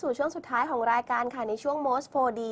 สู่ช่วงสุดท้ายของรายการค่ะในช่วง Most 4D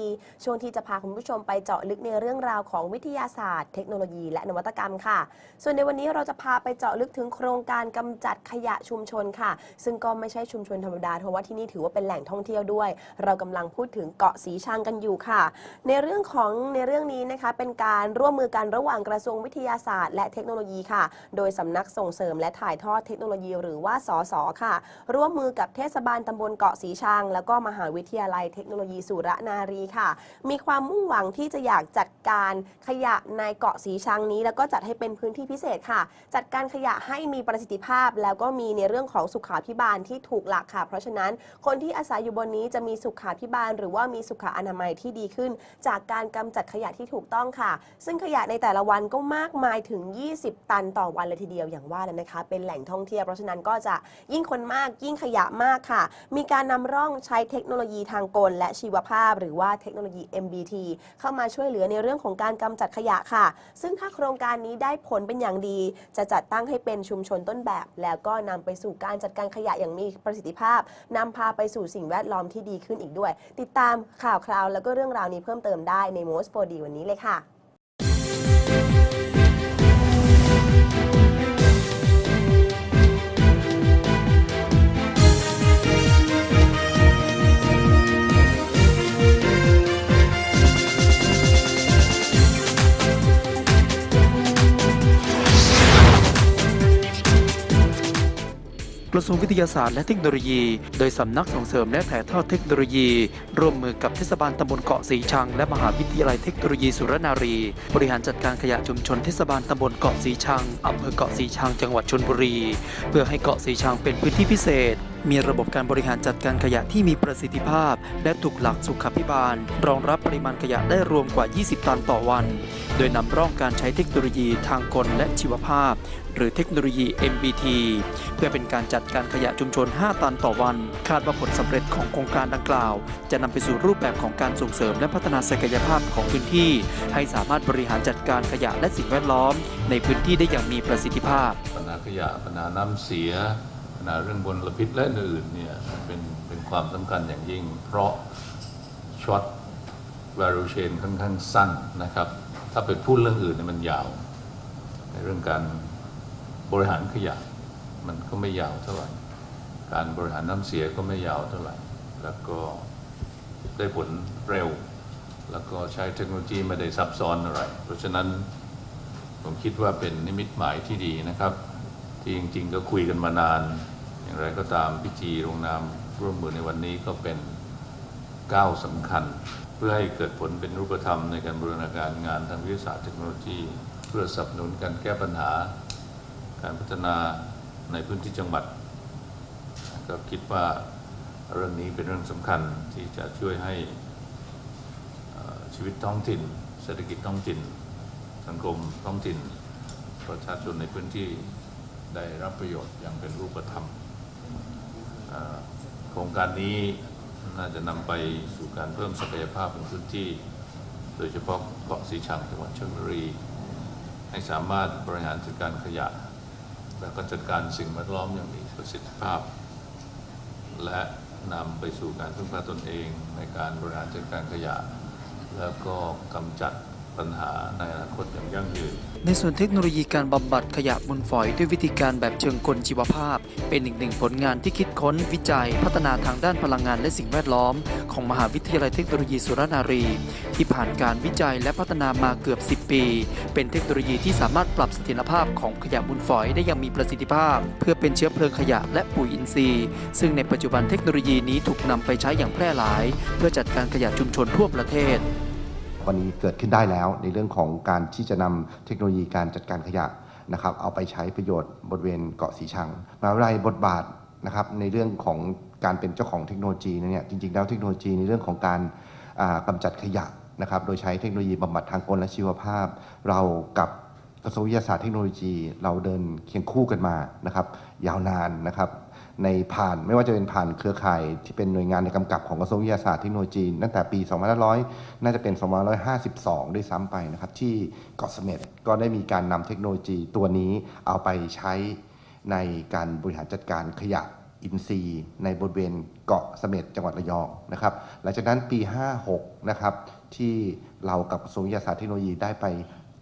ช่วงที่จะพาคุณผู้ชมไปเจาะลึกในเรื่องราวของวิทยาศาสตร์ เทคโนโลยี และนวัตกรรมค่ะ ส่วนในวันนี้เราจะพาไปเจาะลึกถึงโครงการกำจัดขยะชุมชนค่ะ ซึ่งก็ไม่ใช่ชุมชนธรรมดาเพราะว่าที่นี่ถือว่าเป็นแหล่งท่องเที่ยวด้วย เรากำลังพูดถึงเกาะสีชังกันอยู่ค่ะ ในเรื่องของในเรื่องนี้นะคะเป็นการร่วมมือกันระหว่างกระทรวงวิทยาศาสตร์และเทคโนโลยีค่ะ โดยสำนักส่งเสริมและถ่ายทอดเทคโนโลยี หรือว่าสสค่ะ ร่วมมือกับเทศบาลตำบลเกาะสีชังแล้วก็มหาวิทยาลัยเทคโนโลยีสุรนารีค่ะ มีความมุ่งหวังที่จะอยากจัดการขยะในเกาะสีชังนี้ แล้วก็จัดให้เป็นพื้นที่พิเศษค่ะ จัดการขยะให้มีประสิทธิภาพ แล้วก็มีในเรื่องของสุขาพิบาลที่ถูกหลักค่ะ เพราะฉะนั้นคนที่อาศัยอยู่บนนี้จะมีสุขาพิบาล หรือว่ามีสุขอนามัยที่ดีขึ้น จากการกำจัดขยะที่ถูกต้องค่ะ ซึ่งขยะในแต่ละวันก็มากมายถึง 20 ตันต่อวันเลยทีเดียวอย่างว่าเลยนะคะ เป็นแหล่งท่องเที่ยวเพราะฉะนั้นก็จะยิ่งคนมากยิ่งขยะมากค่ะ มีการนำร่องใช้เทคโนโลยีทางกลและชีวภาพ หรือว่าเทคโนโลยี MBT เข้ามาช่วยเหลือในเรื่องของการกำจัดขยะค่ะ ซึ่งถ้าโครงการนี้ได้ผลเป็นอย่างดี จะจัดตั้งให้เป็นชุมชนต้นแบบ แล้วก็นำไปสู่การจัดการขยะอย่างมีประสิทธิภาพนำพาไปสู่สิ่งแวดล้อมที่ดีขึ้นอีกด้วย ติดตามข่าวคราวแล้วก็เรื่องราวนี้เพิ่มเติมได้ใน Most 4D วันนี้เลยค่ะ กระทรวงวิทยาศาสตร์และเทคโนโลยี โดยสำนักส่งเสริมและถ่ายทอดเทคโนโลยี ร่วมมือกับเทศบาลตำบลเกาะสีชัง และมหาวิทยาลัยเทคโนโลยีสุรนารี บริหารจัดการขยะชุมชนเทศบาลตำบลเกาะสีชังอำเภอเกาะสีชังจังหวัดชลบุรี เพื่อให้เกาะสีชังเป็นพื้นที่พิเศษ มีระบบการบริหารจัดการขยะที่มีประสิทธิภาพ และถูกหลักสุขภิบาล รองรับปริมาณขยะได้รวมกว่า 20 ตันต่อวัน โดยนำร่องการใช้เทคโนโลยีทางกลและชีวภาพ หรือเทคโนโลยี MBT เพื่อเป็นการจัดการขยะชุมชน 5 ตันต่อวัน คาดว่าผลสำเร็จของโครงการดังกล่าว จะนำไปสู่รูปแบบของการส่งเสริมและพัฒนาศักยภาพของพื้นที่ ให้สามารถบริหารจัดการขยะและสิ่งแวดล้อม ในพื้นที่ได้อย่างมีประสิทธิภาพ ปัญหาขยะปัญหาน้ำเสีย ปัญหาเรื่องบนลพิษและอื่นๆเนี่ยเป็นเป็นความสำคัญอย่างยิ่ง เพราะช็อต value chain ค่อนข้างสั้นนะครับ ถ้าไปพูดเรื่องอื่นเนี่ยมันยาว ในเรื่องการบริหารขยะมันก็ไม่ยาวเท่าไหร่ การบริหารน้ำเสียก็ไม่ยาวเท่าไหร่ แล้วก็ได้ผลเร็ว แล้วก็ใช้เทคโนโลยีไม่ได้ซับซ้อนอะไร เพราะฉะนั้นผมคิดว่าเป็นนิมิตหมายที่ดีนะครับ ที่จริงๆก็คุยกันมานาน อย่างไรก็ตามพิธีลงนามร่วมมือในวันนี้ก็เป็นก้าวสำคัญ เพื่อให้เกิดผลเป็นรูปธรรมในการบูรณาการงานทางวิทยาศาสตร์เทคโนโลยี เพื่อสนับสนุนการแก้ปัญหา การพัฒนาในพื้นที่จังหวัด ก็คิดว่าเรื่องนี้เป็นเรื่องสำคัญที่จะช่วยให้ชีวิตท้องถิ่น เศรษฐกิจท้องถิ่น สังคมท้องถิ่น ประชาชนในพื้นที่ได้รับประโยชน์อย่างเป็นรูปธรรม โครงการนี้น่าจะนำไปสู่การเพิ่มศักยภาพของพื้นที่ โดยเฉพาะเกาะสีชังจังหวัดชลบุรี ให้สามารถบริหารจัดการขยะ และก็จัดการสิ่งแวดล้อมอย่างมีประสิทธิภาพ และนำไปสู่การพึ่งพาตนเองในการบริหารจัดการขยะ แล้วก็กำจัดปัญหาในอนาคตอย่างยั่งยืน ในส่วนเทคโนโลยีการบำบัดขยะมูลฝอยด้วยวิธีการแบบเชิงกลชีวภาพ เป็นอีกหนึ่งผลงานที่คิดค้นวิจัย พัฒนาทางด้านพลังงานและสิ่งแวดล้อม ของมหาวิทยาลัยเทคโนโลยีสุรนารี ที่ผ่านการวิจัยและพัฒนามาเกือบ 10 ปี เป็นเทคโนโลยีที่สามารถปรับเสถียรภาพของขยะมูลฝอยได้อย่างมีประสิทธิภาพ เพื่อเป็นเชื้อเพลิงขยะและปุ๋ยอินทรีย์ ซึ่งในปัจจุบันเทคโนโลยีนี้ถูกนำไปใช้อย่างแพร่หลาย เพื่อจัดการขยะชุมชนทั่วประเทศ วันนี้เกิดขึ้นได้แล้ว ในเรื่องของการที่จะนำเทคโนโลยีการจัดการขยะนะครับเอาไปใช้ประโยชน์บริเวณเกาะสีชังมหาวิทยาลัยบทบาทนะครับในเรื่องของการเป็นเจ้าของเทคโนโลยีเนี่ยจริงๆแล้วเทคโนโลยีในเรื่องของการอ่ากำจัดขยะนะครับโดยใช้เทคโนโลยีบำบัดทางกลและชีวภาพ เรากับกระทรวงวิทยาศาสตร์เทคโนโลยี เราเดินเคียงคู่กันมานะครับยาวนานนะครับ ในผ่านไม่ว่าจะเป็นผ่านเครือข่ายที่เป็นหน่วยงานในกำกับของกระทรวงวิทยาศาสตร์เทคโนโลยีตั้งแต่ปี 2500 น่าจะเป็น 2552 ด้วยซ้ำไปนะครับ ที่เกาะเสม็ดก็ได้มีการนำเทคโนโลยีตัวนี้เอาไปใช้ในการบริหารจัดการขยะอินทรีย์ในบริเวณเกาะเสม็ดจังหวัดระยองนะครับหลังจากนั้นปี 56 นะครับที่เรากับกระทรวงวิทยาศาสตร์เทคโนโลยีได้ไป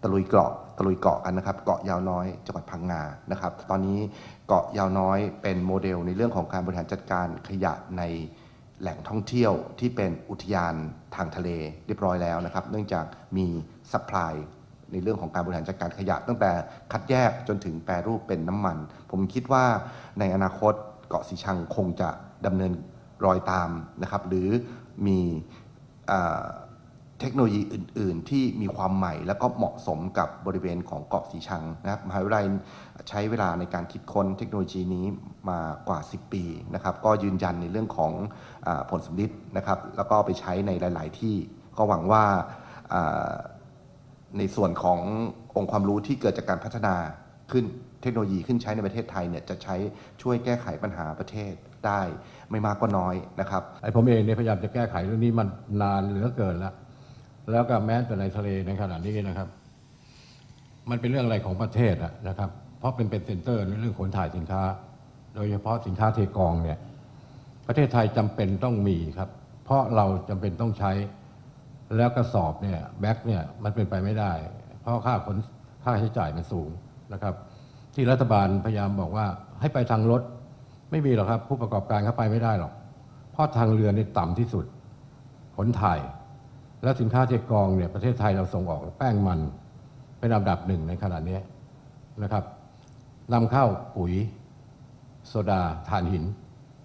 ตะลุยเกาะตะลุยเกาะกันนะครับ เกาะยาวน้อยจังหวัดพังงานะครับ ตอนนี้เกาะยาวน้อยเป็นโมเดลในเรื่องของการบริหารจัดการขยะในแหล่งท่องเที่ยวที่เป็นอุทยานทางทะเลเรียบร้อยแล้วนะครับ เนื่องจากมีซัพพลายในเรื่องของการบริหารจัดการขยะ ตั้งแต่คัดแยกจนถึงแปรรูปเป็นน้ำมัน ผมคิดว่าในอนาคตเกาะสีชังคงจะดำเนินรอยตามนะครับ หรือมีอ เทคโนโลยีอื่น ๆ ที่มีความใหม่ แล้วก็เหมาะสมกับบริเวณของเกาะสีชังนะครับมหาวิทยาลัยใช้เวลาในการคิดค้นเทคโนโลยีนี้มากว่า 10 ปีนะครับ ก็ยืนยันในเรื่องของอผลสำลิดนะครับ แล้วก็ไปใช้ในหลาย ๆ ที่ก็หวังว่าอ่าในส่วนขององค์ความรู้ที่เกิดจากการพัฒนาขึ้นเทคโนโลยีขึ้นใช้ในประเทศไทยเนี่ยจะใช้ช่วยแก้ไขปัญหาประเทศได้ไม่มากก็น้อยนะครับไอ้ผมเองเนี่ยพยายามจะแก้ไขเรื่องนี้มันนานเหลือเกินแล้ว แล้วก็แม้แต่ในทะเลในขณะนี้นะครับ มันเป็นเรื่องอะไรของประเทศนะครับ เพราะเป็นเป็นเซ็นเตอร์ในเรื่องขนถ่ายสินค้า โดยเฉพาะสินค้าเทกองเนี่ยประเทศไทยจำเป็นต้องมีครับ เพราะเราจำเป็นต้องใช้แล้วกระสอบเนี่ยแบ็คเนี่ยมันเป็นไปไม่ได้ เพราะค่าขนค่าใช้จ่ายมันสูงนะครับ ที่รัฐบาลพยายามบอกว่าให้ไปทางรถไม่มีหรอกครับ ผู้ประกอบการเขาไปไม่ได้หรอกเพราะทางเรือนี่ต่ำที่สุดขนถ่าย แล้วสินค้าเทกองเนี่ยประเทศไทยเราส่งออกแป้งมันเป็นอันดับหนึ่งในขณะนี้นะครับนำเข้าปุ๋ย โซดาถ่านหิน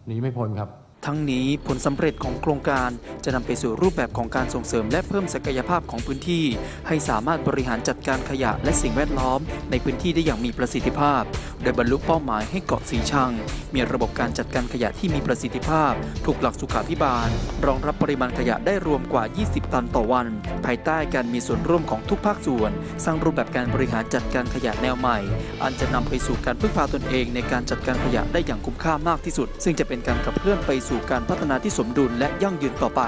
นีไม่พ้นครับทั้งนี้ผลสำเร็จของโครงการจะนำไปสู่รูปแบบของการส่งเสริมและเพิ่มศักยภาพของพื้นที่ ให้สามารถบริหารจัดการขยะและสิ่งแวดล้อมในพื้นที่ได้อย่างมีประสิทธิภาพ ดยบรรลุเป้าหมายให้เกาะสีชัง มีระบบการจัดการขยะที่มีประสิทธิภาพ ถูกหลักสุขาพิบาล รองรับปริมาณขยะได้รวมกว่า 20 ตันต่อวัน ภายใต้การมีส่วนร่วมของทุกภาคส่วน สร้างรูปแบบการบริหารจัดการขยะแนวใหม่ อันจะนำไปสู่การพึ่งพาตนเองในการจัดการขยะได้อย่างคุ้มค่ามากที่สุด ซึ่งจะเป็นการขับเคลื่อนไปสู่การพัฒนาที่สมดุลและยั่งยืนต่อไป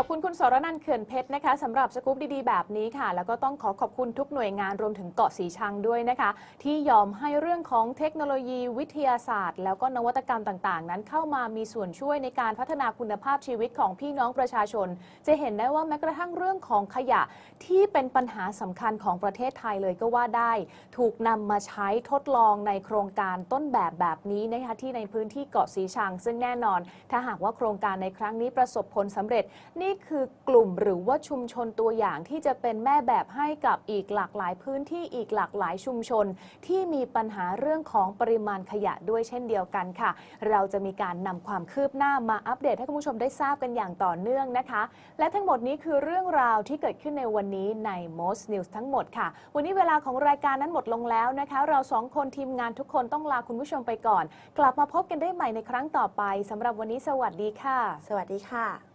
ขอบคุณคุณสรนันท์เขื่อนเพชรนะคะสำหรับสกู๊ปดีๆ แบบนี้ค่ะ แล้วก็ต้องขอขอบคุณทุกหน่วยงานรวมถึงเกาะสีชังด้วยนะคะ ที่ยอมให้เรื่องของเทคโนโลยีวิทยาศาสตร์ แล้วก็นวัตกรรมต่างๆ นั้นเข้ามามีส่วนช่วยในการพัฒนาคุณภาพชีวิตของพี่น้องประชาชน จะเห็นได้ว่าแม้กระทั่งเรื่องของขยะที่เป็นปัญหาสำคัญของประเทศไทยเลยก็ว่าได้ ถูกนำมาใช้ทดลองในโครงการต้นแบบแบบนี้นะคะที่ในพื้นที่เกาะสีชัง ซึ่งแน่นอน ถ้าหากว่าโครงการในครั้งนี้ประสบผลสำเร็จนี่ี่คือกลุ่มหรือว่าชุมชนตัวอย่างที่จะเป็นแม่แบบให้กับอีกหลากหลายพื้นที่อีกหลากหลายชุมชน ที่มีปัญหาเรื่องของปริมาณขยะด้วยเช่นเดียวกันค่ะ เราจะมีการนำความคืบหน้ามาอัปเดตให้คุณผู้ชมได้ทราบกันอย่างต่อเนื่องนะคะ และทั้งหมดนี้คือเรื่องราวที่เกิดขึ้นในวันนี้ใน Most News ทั้งหมดค่ะ วันนี้เวลาของรายการนั้นหมดลงแล้วนะคะ เราสองคนทีมงานทุกคนต้องลาคุณผู้ชมไปก่อน กลับมาพบกันได้ใหม่ในครั้งต่อไปสำหรับวันนี้สวัสดีค่ะ สวัสดีค่ะ